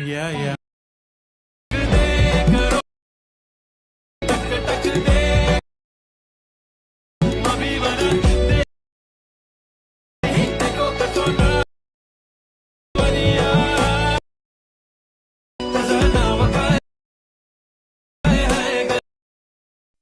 Yeah, yeah.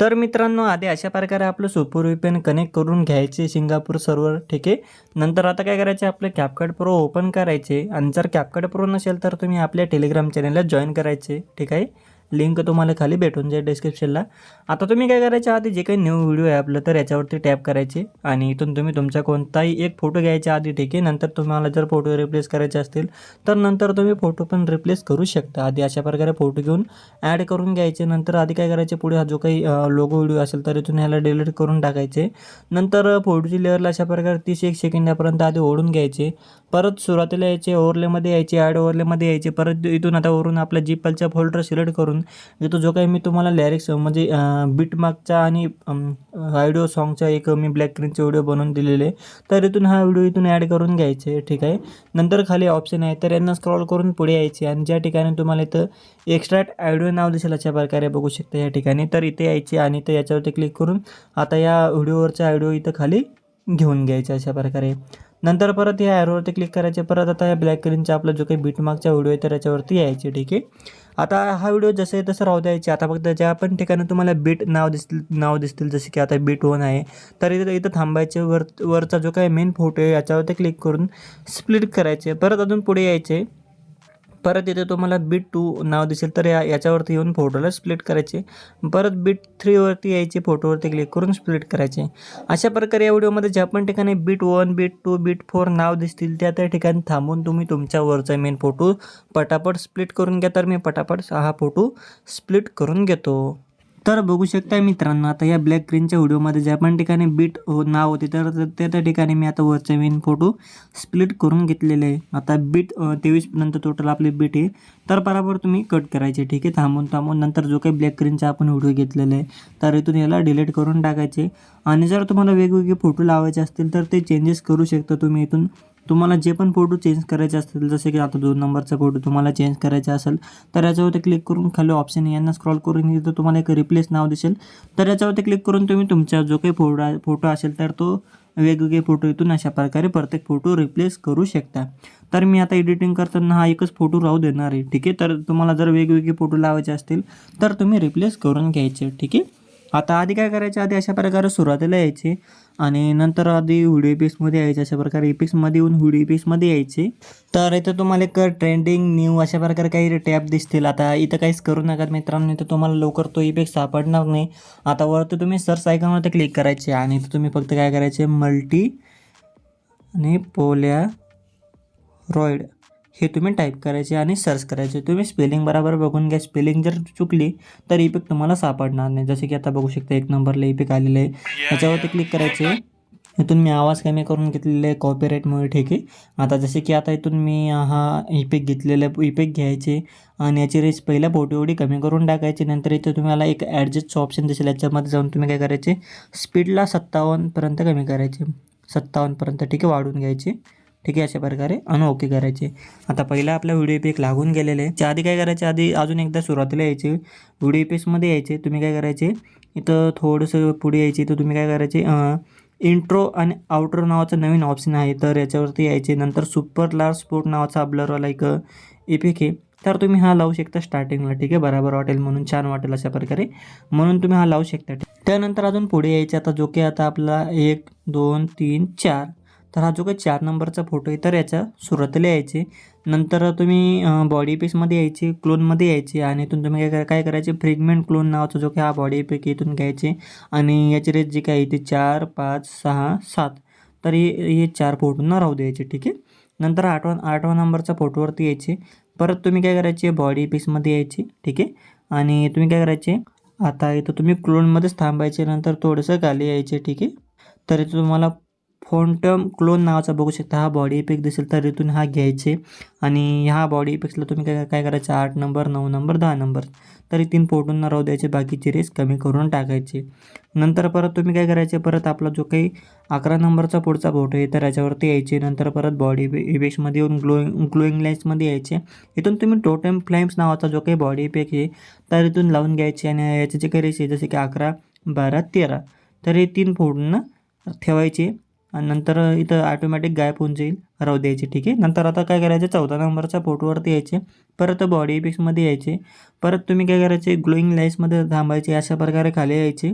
तर मित्रांनो आधी अशा प्रकारे आपलं सुपर VPN कनेक्ट करून घ्यायचे सिंगापूर सर्वर ठीक. आहे नंतर आता काय करायचे आपलं कॅपकट प्रो ओपन करायचे. आणि जर कॅपकट प्रो नसेल तर तुम्ही आपल्या टेलिग्राम चॅनलला जॉईन करायचे ठीक आहे? लिंक तुम्हाला खाली भेटून जाईल डिस्क्रिप्शनला आता तुम्ही काय करायचे आधी जे काही न्यू व्हिडिओ आहे आपलं तर याच्यावरती टॅप करायचे. आणि इथून तुम्ही तुमचा कोणताही एक फोटो घ्यायच्या आधी ठीक आहे? नंतर तुम्हाला जर फोटो रिप्लेस करायचे असतील तर नंतर तुम्ही फोटो पण रिप्लेस करू शकता. आधी अशा प्रकारे फोटो घेऊन ॲड करून घ्यायचे. नंतर आधी काय करायचे पुढे हा जो काही लोगो व्हिडिओ असेल तर इथून ह्याला डिलीट करून टाकायचे. नंतर फोटोची लेअरला अशा प्रकारे तीस एक सेकंदापर्यंत आधी ओढून घ्यायचे. परत सुरुवातीला यायचे ओव्हरलेमध्ये यायचे ॲड ओव्हरलेमध्ये यायचे. परत इथून आता वरून आपल्या जीपलचा फोल्डर सिलेक्ट करून इथं जो काही मी तुम्हाला लॅरिक्स म्हणजे बीटमार्कचा आणि ऑडिओ सॉन्गचा एक मी ब्लॅक स्क्रीनचे व्हिडिओ बनवून दिलेले तर इथून हा व्हिडिओ इथून ॲड करून घ्यायचे ठीक आहे. नंतर खाली ऑप्शन आहे तर यांना स्क्रॉल करून पुढे यायचे आणि ज्या ठिकाणी तुम्हाला इथं एक्स्ट्रॅट ऑडिओ नाव दिसेल अशा प्रकारे बघू शकता या ठिकाणी. तर इथे यायचे आणि तर याच्यावरती क्लिक करून आता या व्हिडिओवरचा ऑडिओ इथं खाली घेऊन घ्यायचे अशा प्रकारे. नंतर परत या ॲरोवरती क्लिक करायचे परत आता या ब्लॅक स्क्रीनचा आपला जो काही बीटमार्कचा व्हिडिओ आहे तर याच्यावरती यायचे ठीक आहे? आता हा व्हिडिओ जसे तसं राहू द्यायचे. आता फक्त ज्या पण ठिकाणी तुम्हाला बीट नाव दिसतील नाव दिसतील जसे की आता बीट वन आहे तर इथं इथं थांबायचे. वर वरचा जो काही मेन फोटो आहे याच्यावरती क्लिक करून स्प्लिट करायचे. परत अजून पुढे यायचे. परत येथे तुम्हाला बीट टू नाव दिसेल तर या याच्यावरती येऊन फोटोला स्प्लिट करायचे. परत बीट थ्रीवरती यायचे फोटोवरती क्लिक करून स्प्लिट करायचे. अशा प्रकारे या व्हिडिओमध्ये ज्या पण ठिकाणी beat one beat two beat four नाव दिसतील त्या त्या ठिकाणी थांबून तुम्ही तुमच्या वरचा मेन फोटो पटापट स्प्लिट करून घ्या. तर मी पटापट हा फोटो स्प्लिट करून घेतो. तर बघू शकता मित्रांनो आता या ब्लॅक ग्रीनच्या व्हिडिओमध्ये ज्या पण ठिकाणी बीट हो नाव होते तर त्या त्या ठिकाणी मी आता वरचे मेन फोटो स्प्लिट करून घेतलेले आहे. आता बीट तेवीस नंतर टोटल आपले बीट आहे. तर बराबर तुम्ही कट करायचे ठीक आहे? थांबून थांबून नंतर जो काही ब्लॅक ग्रीनचा आपण व्हिडिओ घेतलेला आहे तर इथून याला डिलीट करून टाकायचे. आणि जर तुम्हाला वेगवेगळे फोटो लावायचे असतील तर ते चेंजेस करू शकता तुम्ही इथून. तुम्हाला जे पण फोटो चेंज करायचे असतील जसे की आता दोन नंबरचा फोटो तुम्हाला चेंज करायचा असेल तर याच्यावरती क्लिक करून खाली ऑप्शन यांना स्क्रॉल करून इथं तुम्हाला एक रिप्लेस नाव दिसेल. तर याच्यावरती क्लिक करून तुम्ही तुमचा जो काही फोटो फोटो असेल तर तो वेगवेगळे फोटो इथून अशा प्रकारे प्रत्येक फोटो रिप्लेस करू शकता. तर मी आता एडिटिंग करताना हा एकच फोटो राहू देणार आहे ठीक आहे? तर तुम्हाला जर वेगवेगळे फोटो लावायचे असतील तर तुम्ही रिप्लेस करून घ्यायचे ठीक आहे? आता आधी काय करायचे? आधी अशा प्रकारे सुरुवातीला यायचे आणि नंतर आधी व्हिडिओ इपिक्समध्ये यायचे अशा प्रकारे इपिक्समध्ये येऊन व्हिडिओ इपिक्समध्ये यायचे. तर इथं तुम्हाला एक ट्रेंडिंग न्यू अशा प्रकारे काही टॅब दिसतील. आता इथं काहीच करू नका मित्रांनो इथं तुम्हाला लवकर तो इपिक्स सापडणार नाही. आता वरती तुम्ही सर्च आयकॉनवरती क्लिक करायचे आणि इथं तुम्ही फक्त काय करायचे? मल्टी आणि पोल्या रॉईड हे तुम्ही टाईप करायचे आणि सर्च करायचे. तुम्ही स्पेलिंग बरोबर बघून घ्या. स्पेलिंग जर चुकली तर इपिक तुम्हाला सापडणार नाही. जसे की आता बघू शकता एक नंबरला इपिक आलेलं आहे. याच्यावरती क्लिक करायचे. इथून मी आवाज कमी करून घेतलेले आहे कॉपीराईटमुळे ठीक आहे. आता जसे की आता इथून मी हा इपेक घेतलेला इपेक घ्यायचे. आणि याची रेस पहिल्या फोटो एवढी कमी करून टाकायची. नंतर इथे तुम्हाला एक ॲडजस्टचं ऑप्शन दिसेल. याच्यामध्ये जाऊन तुम्ही काय करायचे? स्पीडला सत्तावन्नपर्यंत कमी करायचे. सत्तावन्नपर्यंत ठीक आहे वाढून घ्यायचे. ठीक आहे अशा प्रकारे आणि ओके करायचे. आता पहिला आपला व्हिडिओ पेक लागून गेलेले आहे. त्या आधी काय करायचे? आधी अजून एकदा सुरुवातीला यायचे. व्हिडिओ पेक्समध्ये यायचे. तुम्ही काय करायचे? इथं थोडंसं पुढे यायचे. तर तुम्ही काय करायचे? इंट्रो आणि आउटर नावाचं नवीन ऑप्शन आहे. तर याच्यावरती यायचे. नंतर सुपर लार्ज स्पोर्ट नावाचा ब्लरवाला एक इपिक आहे. तर तुम्ही हा लावू शकता स्टार्टिंगला ठीक आहे बरोबर वाटेल म्हणून. छान वाटेल अशा प्रकारे. म्हणून तुम्ही हा लावू शकता. त्यानंतर अजून पुढे यायचे. आता जो की आता आपला एक दोन तीन चार. तर हा जो काही चार नंबरचा फोटो आहे तर याच्या सुरुवातीला यायचे. नंतर तुम्ही बॉडी पीसमध्ये यायचे क्लोनमध्ये यायचे आणि इथून तुम्ही काय करा काय करायचे? फ्रेगमेंट क्लोन नावाचा जो काही हा बॉडी पीक इथून घ्यायचे आणि याची रेट जी काय आहे ती चार पाच सहा सात. तर हे हे चार फोटोंना राहू द्यायचे ठीक आहे? नंतर आठवा आठवा नंबरचा फोटोवरती यायचे. परत तुम्ही काय करायचे? बॉडी पीसमध्ये यायचे ठीक आहे? आणि तुम्ही काय करायचे? आता इथं तुम्ही क्लोनमध्येच थांबायचे नंतर थोडंसं खाली यायचे ठीक आहे? तर इथं तुम्हाला फोंटम क्लोन नावाचा बघू शकता हा बॉडी इफेक्ट दिसेल. तर इथून हा घ्यायचे. आणि ह्या बॉडी इफेक्ट्सला तुम्ही काय काय करायचं? आठ नंबर नऊ नंबर दहा नंबर तरी तीन फोटोंना राहू द्यायचे. बाकीचे रेस कमी करून टाकायचे. नंतर परत तुम्ही काय करायचे? परत आपला जो काही अकरा नंबरचा पुढचा फोटो आहे तर याच्यावरती यायचे. नंतर परत बॉडी इफेक्ट्समध्ये येऊन ग्लोईंग ग्लोईंग लाईन्समध्ये यायचे. इथून तुम्ही टोटम फ्लेम्स नावाचा जो काही बॉडी इफेक्ट आहे तर इथून लावून घ्यायचे. आणि याचे जे काही रेस आहे जसे की अकरा बारा तेरा. तर हे तीन फोटोंना ठेवायचे. आणि नंतर इथं ऑटोमॅटिक गायब होऊन जाईल. राहू द्यायचे ठीक आहे? नंतर आता काय करायचं? चौदा नंबरच्या फोटोवरती यायचे. परत बॉडी पिक्समध्ये यायचे. परत तुम्ही काय करायचे? ग्लोईंग लाईट्समध्ये थांबायचे अशा प्रकारे खाली यायचे.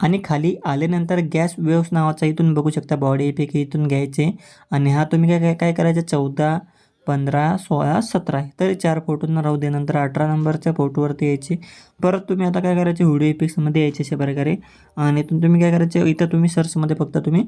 आणि खाली आल्यानंतर गॅस वेव्स नावाचा इथून बघू शकता बॉडी इफेक्ट इथून घ्यायचे. आणि हा तुम्ही काय काय काय करायचं? चौदा पंधरा सोळा सतरा तर चार फोटोंना राहू दे. नंतर अठरा नंबरच्या फोटोवरती यायचे. परत तुम्ही आता काय करायचे? व्हिडिओ इफेक्ट्समध्ये यायचे अशा प्रकारे. आणि इथून तुम्ही काय करायचे? इथं तुम्ही सर्चमध्ये फक्त तुम्ही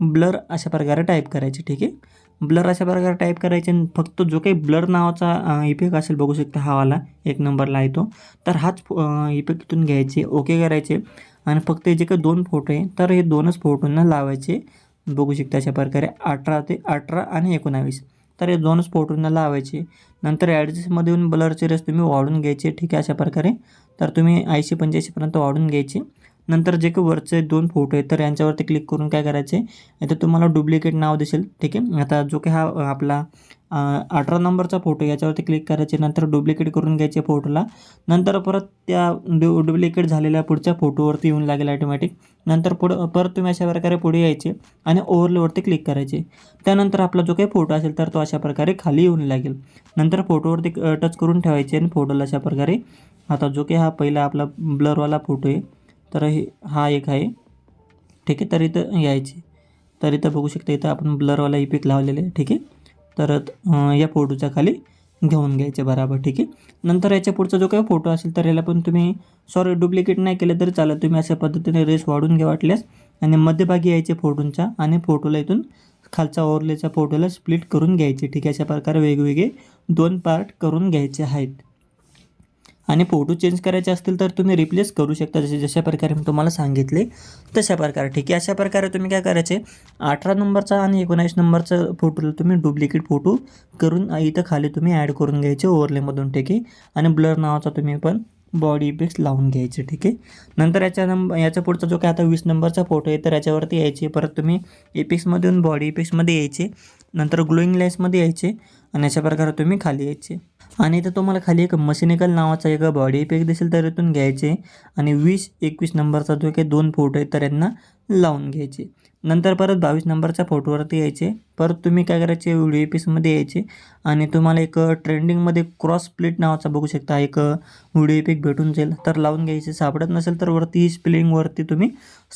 ब्लर अशा प्रकारे टाईप करायचे ठीक आहे? ब्लर अशा प्रकारे टाईप करायचे आणि फक्त जो काही ब्लर नावाचा इफेक्ट असेल बघू शकता हा वाला. एक नंबरला आहे तो. तर हाच इफेक्ट इथून घ्यायचे. ओके करायचे. आणि फक्त जे काही दोन फोटो आहे तर हे दोनच फोटोंना लावायचे. बघू शकता अशा प्रकारे. अठरा ते अठरा आणि एकोणावीस. तर हे दोनच फोटोंना लावायचे. नंतर ॲडजस्टमध्ये येऊन ब्लरचे रेस तुम्ही वाढून घ्यायचे. ठीक आहे अशा प्रकारे. तर तुम्ही ऐंशी पंच्याऐंशीपर्यंत वाढून घ्यायचे. नंतर जे काही वरचे दोन फोटो आहेत तर यांच्यावरती क्लिक करून काय करायचे? तर तुम्हाला डुप्लिकेट नाव दिसेल. ठीक आहे? आता जो काही हा आपला अठरा नंबरचा फोटो याच्यावरती क्लिक करायचे नंतर डुप्लिकेट करून घ्यायचे फोटोला नंतर परत त्या डु डुप्लिकेट झालेल्या पुढच्या फोटोवरती येऊन लागेल ॲटोमॅटिक नंतर पुढं परत तुम्ही अशा प्रकारे पुढे यायचे आणि ओव्हरलेवरती क्लिक करायचे. त्यानंतर आपला जो काही फोटो असेल तर तो अशा प्रकारे खाली येऊन लागेल. नंतर फोटोवरती टच करून ठेवायचे आणि फोटोला अशा प्रकारे. आता जो काही हा पहिला आपला ब्लरवाला फोटो आहे तर हे हा एक आहे. ठीक आहे तर इथं यायचे. तर इथं बघू शकता इथं आपण ब्लरवाला इपिक लावलेले आहे. ठीक आहे? तर या फोटोच्या खाली घेऊन घ्यायचे बराबर ठीक आहे? नंतर याच्या पुढचा जो काही फोटो असेल तर याला पण तुम्ही सॉरी डुप्लिकेट नाही केलं तरी चालेल. तुम्ही अशा पद्धतीने रेस वाढून घ्या वाटल्यास. आणि मध्यभागी यायचे फोटोंचा आणि फोटोला इथून खालचा ओरलेच्या फोटोला स्प्लिट करून घ्यायचे ठीक आहे? अशा प्रकारे वेगवेगळे दोन पार्ट करून घ्यायचे आहेत. आणि फोटो चेंज करायचे असतील तर तुम्ही रिप्लेस करू शकता. जसे जशा प्रकारे मी तुम्हाला सांगितले तशा प्रकारे. ठीक आहे? अशा प्रकारे तुम्ही काय करायचे? अठरा नंबरचा आणि एकोणावीस नंबरचा फोटोला तुम्ही डुप्लिकेट फोटो करून इथं खाली तुम्ही ॲड करून घ्यायचे ओव्हरलेमधून ठीक आहे? आणि ब्लर नावाचा तुम्ही पण बॉडी इफेक्ट्स लावून घ्यायचे. ठीक आहे? नंतर याच्या नंबर याच्या पुढचा जो काय आता वीस नंबरचा फोटो आहे तर याच्यावरती यायचे. परत तुम्ही इफेक्ट्समधून बॉडी इफेक्ट्समध्ये यायचे. नंतर ग्लोईंग लाईन्समध्ये यायचे. आणि अशा प्रकारे तुम्ही खाली यायचे. आणि इथं तुम्हाला खाली एक मशिनिकल नावाचा एक बॉडी पॅक दिसेल तर इथून घ्यायचे. आणि वीस एकवीस नंबरचा जो काही दोन फोटो आहेत तर यांना लावून घ्यायचे. नंतर परत बावीस नंबरच्या फोटोवरती यायचे. परत तुम्ही काय करायचे? व्हिडिओ एपिक्समध्ये यायचे. आणि तुम्हाला एक ट्रेंडिंगमध्ये क्रॉस प्लेट नावाचा बघू शकता. एक व्हिडिओ इफेक्ट भेटून जाईल. तर लावून घ्यायचे. सापडत नसेल तर वरती स्पेलिंगवरती तुम्ही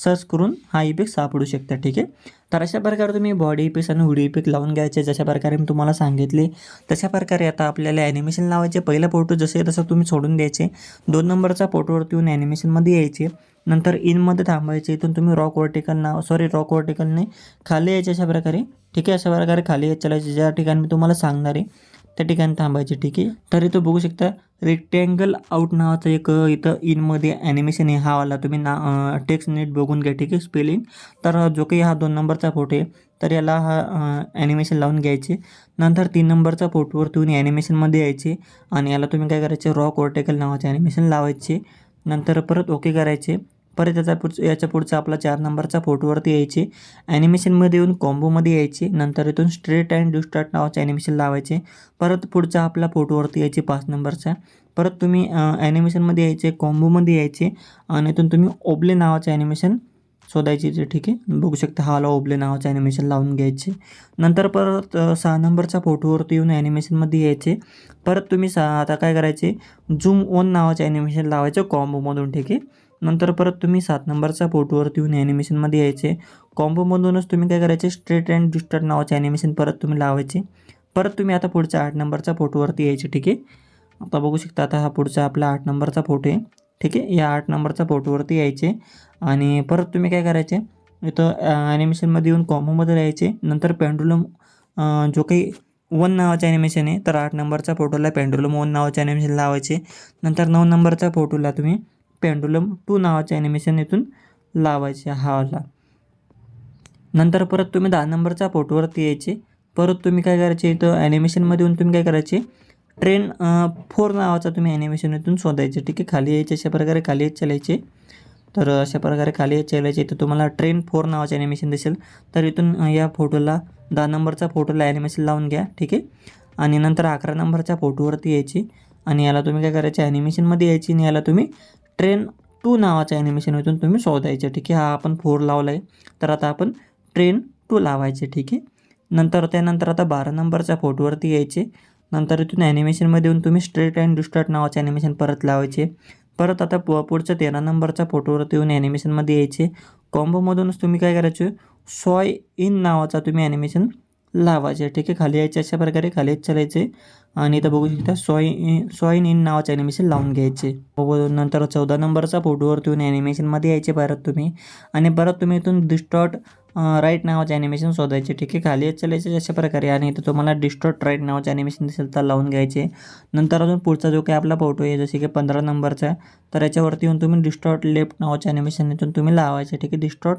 सर्च करून हा इफेक्ट सापडू शकता. ठीक आहे? तर अशा प्रकारे तुम्ही बॉडी इपिक्स आणि व्हिडिओ इपिक लावून घ्यायचे. जशा प्रकारे मी तुम्हाला सांगितले तशा प्रकारे आता आपल्याला ॲनिमेशन लावायचे. पहिला फोटो जसे तसं तुम्ही सोडून द्यायचे. दोन नंबरचा फोटोवरती येऊन ॲनिमेशनमध्ये यायचे. नंतर इनमध्ये थांबायचे. इथून तुम्ही रॉक वर्टिकल नाव सॉरी रॉक वर्टिकलने खाली यायचे अशा प्रकारे. ठीक आहे? अशा प्रकारे खाली यायचं. चालायचे ज्या ठिकाणी मी तुम्हाला सांगणार आहे त्या ठिकाणी थांबायचे. ठीक आहे? तर इथं बघू शकता रेक्टँगल आउट नावाचं एक इथं इनमध्ये ॲनिमेशन आहे. हा वाला तुम्ही ना टेक्स्ट नीट बघून घ्या. ठीक आहे? स्पेलिंग तर जो काही हा दोन नंबरचा फोटो आहे तर याला हा ॲनिमेशन लावून घ्यायचे. नंतर तीन नंबरचा फोटोवर तुम्ही ॲनिमेशनमध्ये यायचे आणि याला तुम्ही काय करायचे? रॉक वर्टिकल नावाचे ॲनिमेशन लावायचे. नंतर परत ओके करायचे. परत याचा पुढचं याच्या पुढचा आपला चार नंबरचा फोटोवरती यायचे. ॲनिमेशनमध्ये येऊन कॉम्बोमध्ये यायचे. नंतर इथून स्ट्रेट अँड डिस्टार्ट नावाचे ॲनिमेशन लावायचे. परत पुढचा आपला फोटोवरती यायचे पाच नंबरचा. परत तुम्ही ॲनिमेशनमध्ये यायचे कॉम्बोमध्ये यायचे. आणि इथून तुम्ही ओबले नावाचे ॲनिमेशन शोधायचे जे ठीक आहे. बघू शकता हाला ओबले नावाचं ॲनिमेशन लावून घ्यायचे. नंतर परत सहा नंबरच्या फोटोवरती येऊन ॲनिमेशनमध्ये यायचे. परत तुम्ही सा आता काय करायचे? झूम ओन नावाचे ॲनिमेशन लावायचं कॉम्बोमधून ठीक आहे. नंतर परत तुम्ही सात नंबरचा फोटोवरती येऊन ॲनिमेशनमध्ये यायचे. कॉम्बोमधूनच तुम्ही काय करायचे? स्ट्रेट अँड डिस्टर्ट नावाचे ॲनिमेशन परत तुम्ही लावायचे. परत तुम्ही आता पुढच्या आठ नंबरचा फोटोवरती यायचे ठीक आहे? आता बघू शकता आता हा पुढचा आपला आठ नंबरचा फोटो आहे ठीक आहे? या आठ नंबरचा फोटोवरती यायचे आणि परत तुम्ही काय करायचे? इथं ॲनिमेशनमध्ये येऊन कॉम्बोमध्ये यायचे नंतर पेंडुलम जो काही वन नावाचे ॲनिमेशन आहे तर आठ नंबरच्या फोटोला पेंडुलम वन नावाचे ॲनिमेशन लावायचे. नंतर नऊ नंबरच्या फोटोला तुम्ही पेंडुलम टू नावाचे ॲनिमेशन इथून लावायचे हा वाला. नंतर परत तुम्ही दहा नंबरच्या फोटोवरती यायचे. परत तुम्ही काय करायचे इथं ॲनिमेशनमध्ये येऊन तुम्ही काय करायचे? ट्रेन फोर नावाचा तुम्ही ॲनिमेशन इथून शोधायचे. ठीक आहे? खाली यायचे अशा प्रकारे खाली येत चालायचे. तर अशा प्रकारे खाली येत चालायचे. इथं तुम्हाला ट्रेन फोर नावाचे ॲनिमेशन दिसेल. तर इथून या फोटोला दहा नंबरचा फोटोला ॲनिमेशन लावून घ्या. ठीक आहे? आणि नंतर अकरा नंबरच्या फोटोवरती यायची. आणि याला तुम्ही काय करायचे? ॲनिमेशनमध्ये यायची आणि याला तुम्ही ट्रेन टू नावाचं ॲनिमेशन इथून तुम्ही शोधायचे ठीक आहे? हा आपण फोर लावला आहे तर आता आपण ट्रेन टू लावायचे ठीक आहे? नंतर त्यानंतर आता बारा नंबरच्या फोटोवरती यायचे. नंतर इथून ॲनिमेशनमध्ये येऊन तुम्ही स्ट्रेट अँड डिस्टार्ट नावाचे ॲनिमेशन परत लावायचे. परत आता प पुढच्या तेरा नंबरच्या फोटोवरती येऊन ॲनिमेशनमध्ये यायचे. कॉम्बोमधूनच तुम्ही काय करायचे? सॉय इन नावाचा तुम्ही ॲनिमेशन लावायचे ठीक आहे? खाली यायचे अशा प्रकारे खाली येत चालायचे. आणि इथं बघू शकता सॉय सॉईन इन नावाचे ॲनिमेशन लावून घ्यायचे. बघू नंतर चौदा नंबरचा फोटोवरती येऊन ॲनिमेशनमध्ये यायचे परत तुम्ही. आणि परत तुम्ही इथून डिस्टॉर्ट राईट नावाचे ॲनिमेशन शोधायचे ठीक आहे? खाली येत चालायचे अशा प्रकारे. आणि इथं तुम्हाला डिस्टॉर्ट राईट नावाचे ॲनिमेशन दिसेल तर लावून घ्यायचे. नंतर अजून पुढचा जो काही आपला फोटो आहे जसे की पंधरा नंबरचा तर याच्यावरती येऊन तुम्ही डिस्टॉर्ट लेफ्ट नावाचे ॲनिमेशन इथून तुम्ही लावायचे ठीक आहे? डिस्टॉट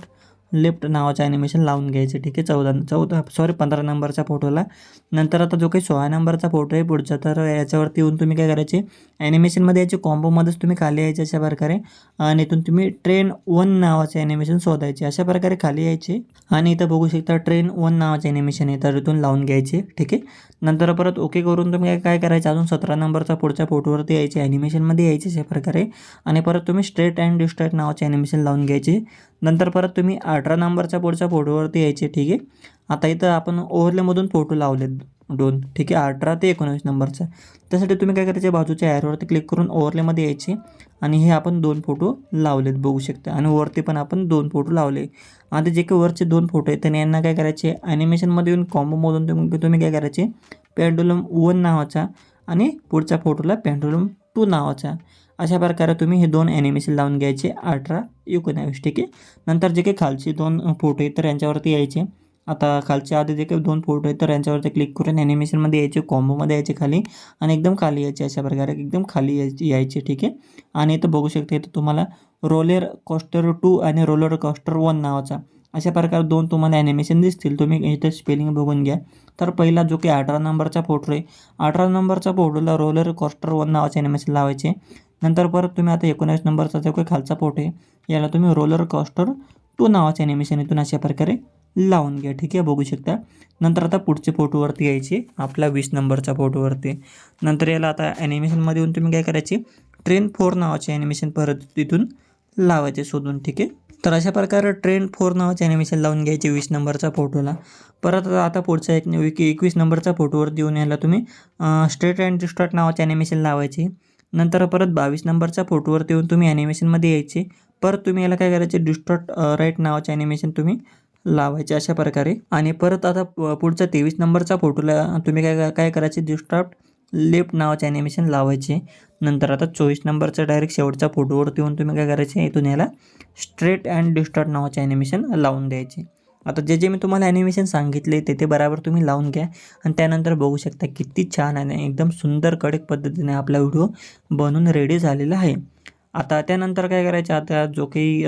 लेफ्ट नावाचं ॲनिमेशन लावून घ्यायचे ठीक आहे? चौदा चौदा सॉरी पंधरा नंबरच्या फोटोला नंतर आता जो काही सोळा नंबरचा फोटो आहे पुढचा तर याच्यावरती येऊन तुम्ही काय करायचे? ॲनिमेशनमध्ये याचे कॉम्बोमध्येच तुम्ही खाली यायचे अशा प्रकारे. आणि इथून तुम्ही ट्रेन वन नावाचे ॲनिमेशन शोधायचे अशा प्रकारे खाली यायचे. आणि इथं बघू शकता ट्रेन वन नावाचे ॲनिमेशन आहे तर इथून लावून घ्यायचे ठीक आहे? नंतर परत ओके करून तुम्ही काय काय करायचं? अजून सतरा नंबरचा पुढच्या फोटोवरती यायचे ॲनिमेशनमध्ये यायचे अशा प्रकारे. आणि परत तुम्ही स्ट्रेट अँड डिस्ट्रेट नावाचे ॲनिमेशन लावून घ्यायचे. नंतर परत तुम्ही आठ अठरा नंबरच्या पुढच्या फोटोवरती यायचे ठीक आहे? आता इथं आपण ओव्हरलेमधून फोटो लावलेत दोन ठीक आहे? अठरा ते एकोणावीस नंबरचा. त्यासाठी तुम्ही काय करायचे बाजूच्या ॲरवरती क्लिक करून ओव्हरलेमध्ये यायचे आणि हे आपण दोन फोटो लावलेत बघू शकता. आणि वरती पण आपण दोन फोटो लावले. आता जे काही वरचे दोन फोटो आहेत त्यांनी यांना काय करायचे ॲनिमेशनमध्ये येऊन कॉम्बोमधून तुम्ही तुम्ही काय करायचे पेंडुलम वन नावाचा आणि पुढच्या फोटोला पेंडुलम टू नावाचा. अशा प्रकारे तुम्ही हे दोन ॲनिमेशन लावून घ्यायचे अठरा एकोणावीस ठीक आहे? नंतर जे काही खालचे दोन फोटो आहेत तर यांच्यावरती यायचे. आता खालच्या आधी जे काही दोन फोटो आहेत तर यांच्यावरती क्लिक करून ॲनिमेशनमध्ये यायचे कॉम्बोमध्ये यायचे खाली आणि एकदम खाली यायचे अशा प्रकारे एकदम खाली यायचे यायचे ठीक आहे? आणि इथं बघू शकता इथं तुम्हाला रोलर कॉस्टर टू आणि रोलर कॉस्टर वन नावाचा अशा प्रकारे दोन तुम्हाला ॲनिमेशन दिसतील. तुम्ही इथं स्पेलिंग बघून घ्या. तर पहिला जो की अठरा नंबरचा फोटो आहे अठरा नंबरचा फोटोला रोलर कॉस्टर वन नावाचे ॲनिमेशन लावायचे. नंतर परत तुम्ही आता एकोणावीस नंबरचा जो काही खालचा फोटो आहे याला तुम्ही रोलर कॉस्टर टू नावाच्या ॲनिमेशन इथून अशा प्रकारे लावून घ्या. ठीक आहे? बघू शकता. नंतर आता पुढचे फोटोवरती यायची. आपला वीस नंबरच्या फोटोवरती नंतर याला आता ॲनिमेशनमध्ये येऊन तुम्ही काय करायची? ट्रेन फोर नावाचे ॲनिमेशन परत तिथून लावायचे शोधून. ठीक आहे? तर अशा प्रकारे ट्रेन फोर नावाचे ॲनिमेशन लावून घ्यायचे वीस नंबरच्या फोटोला परत आता पुढचा एक एकवीस नंबरच्या फोटोवरती येऊन याला तुम्ही स्ट्रेट अँड डिस्ट्रॉट नावाचे ॲनिमेशन लावायचे. नंतर परत बावीस नंबरच्या फोटोवरती येऊन तुम्ही ॲनिमेशनमध्ये यायचे. परत तुम्ही याला काय करायचे? डिस्टॉट राईट नावाचे ॲनिमेशन तुम्ही लावायचे अशा प्रकारे. आणि परत आता प- पुढच्या तेवीस नंबरच्या फोटोला तुम्ही काय काय करायचे? डिस्टॉट लेफ्ट नावाचे ॲनिमेशन लावायचे. नंतर आता चोवीस नंबरचा डायरेक्ट शेवटच्या फोटोवरती येऊन तुम्ही काय करायचे? इथून याला स्ट्रेट अँड डिस्टॉर्ट नावाचे ॲनिमेशन लावून द्यायचे. आता जे जे मी तुम्हाला ॲनिमेशन सांगितले ते ते बरोबर तुम्ही लावून घ्या. आणि त्यानंतर बघू शकता किती छान आणि एकदम सुंदर कडक पद्धतीने आपला व्हिडिओ बनून रेडी झालेला आहे. आता त्यानंतर काय करायचं? आता जो काही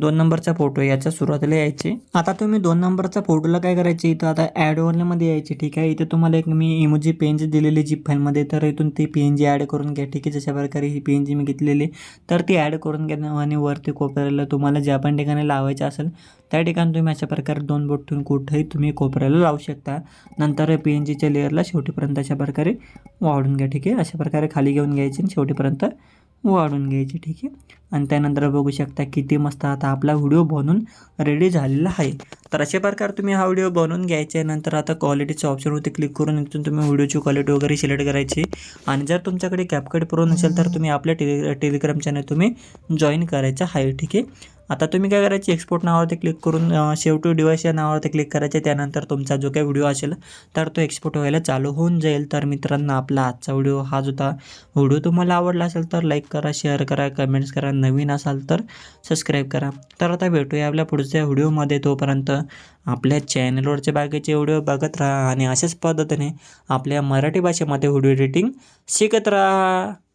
दोन नंबरचा फोटो आहे याच्या सुरुवातीला यायचे. आता तुम्ही दोन नंबरचा फोटोला काय करायचे? इथं आता ॲड ओरल्यामध्ये यायचे ठीक आहे? इथे तुम्हाला एक मी इमोजी पेन जी दिलेली जी फाईलमध्ये तर इथून ती पी एन जी ॲड करून घ्या ठीक आहे? जशा प्रकारे ही पी एन जी मी घेतलेली तर ती ॲड करून घ्या आणि वरती कोपऱ्याला तुम्हाला ज्या पण ठिकाणी लावायचं असेल त्या ठिकाणी तुम्ही अशा प्रकारे दोन बोट ठेवून कुठेही तुम्ही कोपऱ्याला लावू शकता. नंतर पी एन जीच्या लेअरला शेवटीपर्यंत अशा प्रकारे वाढून घ्या ठीक आहे? अशा प्रकारे खाली घेऊन घ्यायची आणि शेवटीपर्यंत वाढून घ्यायची ठीक आहे? आणि त्यानंतर बघू शकता किती मस्त आता आपला व्हिडिओ बनून रेडी झालेला आहे. तर अशा प्रकारे तुम्ही हा व्हिडिओ बनवून घ्यायचा आहे. नंतर आता क्वालिटीच्या ऑप्शनवरती क्लिक करून इथून तुम्ही व्हिडिओची क्वालिटी वगैरे सिलेक्ट करायची. आणि जर तुमच्याकडे कॅपकट प्रो नसेल तर तुम्ही आपल्या टेलि टेलिग्राम चॅनल तुम्ही जॉईन करायचं आहे. ठीक आहे? आता तुम्ही काय करायचे एक्सपोर्ट नावावरती क्लिक करून सेव टू डिवाइस या नावावरती क्लिक करायचे. त्यानंतर तुमचा जो काही व्हिडिओ असेल तर तो एक्सपोर्ट व्हायला चालू होऊन जाईल. तर मित्रांनो आपला आजचा व्हिडिओ हा जो होता व्हिडिओ तुम्हाला आवडला असेल तर लाईक करा शेअर करा कमेंट्स करा. नवीन असाल तर सबस्क्राईब करा. तर आता भेटूया आपल्या पुढच्या व्हिडिओमध्ये तोपर्यंत आपल्या चॅनलवरचे बाकीचे व्हिडिओ बघत राहा आणि अशाच पद्धतीने आपल्या मराठी भाषेमध्ये व्हिडिओ एडिटिंग शिकत राहा.